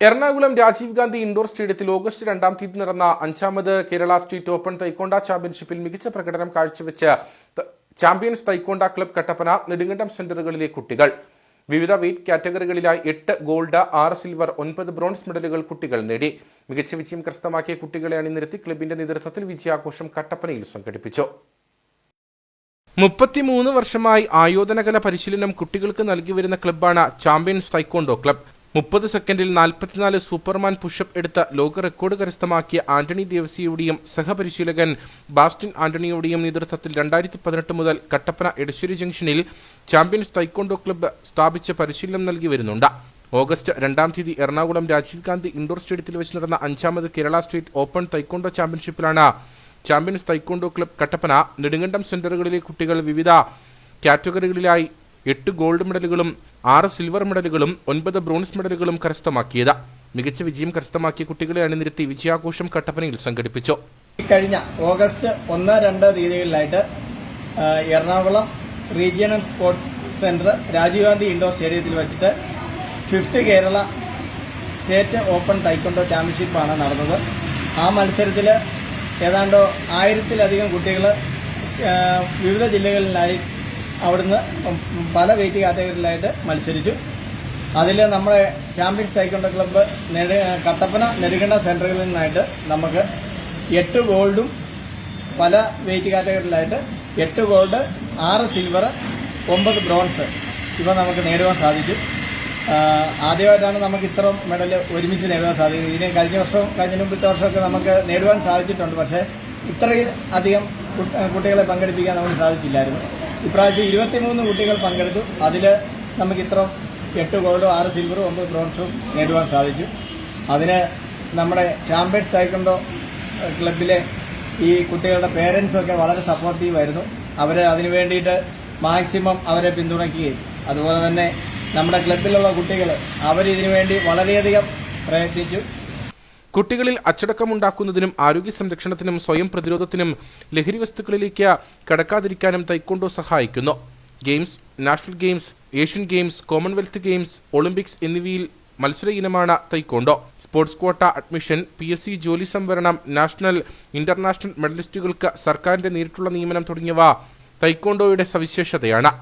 Ernakulam Rajiv Gandhi indoor സ്റ്റേഡിയത്തിൽ August രണ്ടാം തീയതി നടന്ന അഞ്ചാമത് കേരള സ്റ്റേറ്റ് ഓപ്പൺ തൈക്കോണ്ട ചാമ്പ്യൻഷിപ്പിൽ മികച്ച പ്രകടനം കാഴ്ചവെച്ച champions taekwondo club Kattappana Nedumkandam സെന്ററുകളിലെ കുട്ടികൾ. വിവിധ വെയ്റ്റ് കാറ്റഗറികളിലായി എട്ട് ഗോൾഡ് ആറ് സിൽവർ ഒൻപത് ബ്രോൺസ് മെഡലുകൾ കുട്ടികൾ നേടി. മികച്ച വിജയം കരസ്ഥമാക്കിയ കുട്ടികളെ അണിനിരത്തി ക്ലബിന്റെ നേതൃത്വത്തിൽ വിജയാഘോഷം കട്ടപ്പനയിൽ സംഘടിപ്പിച്ചു. മുപ്പത്തിമൂന്ന് വർഷമായി ആയോധനകല പരിശീലനം കുട്ടികൾക്ക് നൽകി വരുന്ന ക്ലബ്ബാണ് ചാമ്പ്യൻസ് തൈക്കോണ്ടോ ക്ലബ്. മുപ്പത് സെക്കൻഡിൽ നാൽപ്പത്തിനാല് സൂപ്പർമാൻ പുഷപ്പ് എടുത്ത ലോക റെക്കോർഡ് കരസ്ഥമാക്കിയ ആന്റണി ദേവസിയുടെയും സഹപരിശീലകൻ ബാസ്റ്റിൻ ആന്റണിയുടെയും നേതൃത്വത്തിൽ രണ്ടായിരത്തി പതിനെട്ട് മുതൽ കട്ടപ്പന എടശ്ശേരി ജംഗ്ഷനിൽ ചാമ്പ്യൻസ് തൈക്കോണ്ടോ ക്ലബ്ബ് സ്ഥാപിച്ച പരിശീലനം നൽകി വരുന്നുണ്ട്. ഓഗസ്റ്റ് രണ്ടാം തീയതി എറണാകുളം രാജീവ് ഗാന്ധി ഇൻഡോർ സ്റ്റേഡിയത്തിൽ വെച്ച് നടന്ന അഞ്ചാമത് Kerala state open taekwondo ചാമ്പ്യൻഷിപ്പിലാണ് champions taekwondo club Kattappana Nedumkandam സെന്ററുകളിലെ കുട്ടികൾ വിവിധ കാറ്റഗറികളിലായി എട്ട് ഗോൾഡ് മെഡലുകളും ആറ് സിൽവർ മെഡലുകളും ഒൻപത് ബ്രോൺസ് മെഡലുകളും കരസ്ഥമാക്കിയത്. മികച്ച വിജയം കരസ്ഥമാക്കിയ കുട്ടികളെ അണിനിരത്തി വിജയാഘോഷം കട്ടപ്പനയിൽ സംഘടിപ്പിച്ചു. കഴിഞ്ഞ ഓഗസ്റ്റ് ഒന്ന് രണ്ട് തീയതികളിലായിട്ട് Ernakulam regional sports centre Rajiv Gandhi indoor സ്റ്റേഡിയത്തിൽ വെച്ചിട്ട് fifth Kerala state open taekwondo ചാമ്പ്യൻഷിപ്പാണ് നടന്നത്. ആ മത്സരത്തിൽ ഏതാണ്ട് ആയിരത്തിലധികം കുട്ടികൾ വിവിധ ജില്ലകളിലായി അവിടുന്ന് പല വെയിറ്റ് കാറ്റഗറിയിലായിട്ട് മത്സരിച്ചു. അതിൽ നമ്മുടെ ചാമ്പ്യൻസ് തൈക്കൊണ്ട ക്ലബ്ബ് നെടു കട്ടപ്പന നെടുകണ്ട സെന്ററിൽ നിന്നായിട്ട് നമുക്ക് എട്ട് ഗോൾഡും പല വെയിറ്റ് കാറ്റഗറിയിലായിട്ട് എട്ട് ഗോൾഡ് ആറ് സിൽവർ ഒമ്പത് ബ്രോൺസ് ഇവ നമുക്ക് നേടുവാൻ സാധിച്ചു. ആദ്യമായിട്ടാണ് നമുക്ക് ഇത്ര മെഡൽ ഒരുമിച്ച് നേടുവാൻ സാധിക്കുന്നത്. ഇതിന് കഴിഞ്ഞ വർഷവും കഴിഞ്ഞ മുമ്പത്തെ വർഷമൊക്കെ നമുക്ക് നേടുവാൻ സാധിച്ചിട്ടുണ്ട്. പക്ഷേ ഇത്രയും അധികം കുട്ടികളെ പങ്കെടുപ്പിക്കാൻ നമുക്ക് സാധിച്ചില്ലായിരുന്നു. ഇപ്രാവശ്യം ഇരുപത്തിമൂന്ന് കുട്ടികൾ പങ്കെടുത്തു. അതിൽ നമുക്ക് ഇത്ര എട്ട് ഗോൾഡും ആറ് സിൽവറും ഒമ്പത് ബ്രോൺസും നേടുവാൻ സാധിച്ചു. അതിന് നമ്മുടെ ചാമ്പ്യൻസ് തൈക്കൊണ്ടോ ക്ലബിലെ ഈ കുട്ടികളുടെ പേരൻസൊക്കെ വളരെ സപ്പോർട്ടീവായിരുന്നു അവർ അതിനു വേണ്ടിയിട്ട് മാക്സിമം അവരെ പിന്തുണയ്ക്കുകയും. അതുപോലെ തന്നെ നമ്മുടെ ക്ലബിലുള്ള കുട്ടികൾ അവരിതിനു വേണ്ടി വളരെയധികം പ്രയത്നിച്ചു. കുട്ടികളിൽ അച്ചടക്കമുണ്ടാക്കുന്നതിനും ആരോഗ്യ സംരക്ഷണത്തിനും സ്വയം പ്രതിരോധത്തിനും ലഹരി വസ്തുക്കളിലേക്ക് കടക്കാതിരിക്കാനും തൈക്കൊണ്ടോ സഹായിക്കുന്നു. Games national games Asian games Commonwealth games Olympics എന്നിവയിൽ മത്സര ഇനമാണ് taekwondo sports quota admission P S C ജോലി സംവരണം നാഷണൽ ഇന്റർനാഷണൽ മെഡലിസ്റ്റുകൾക്ക് സർക്കാരിന്റെ നേരിട്ടുള്ള നിയമനം തുടങ്ങിയവ തൈക്കോണ്ടോയുടെ സവിശേഷതയാണ്.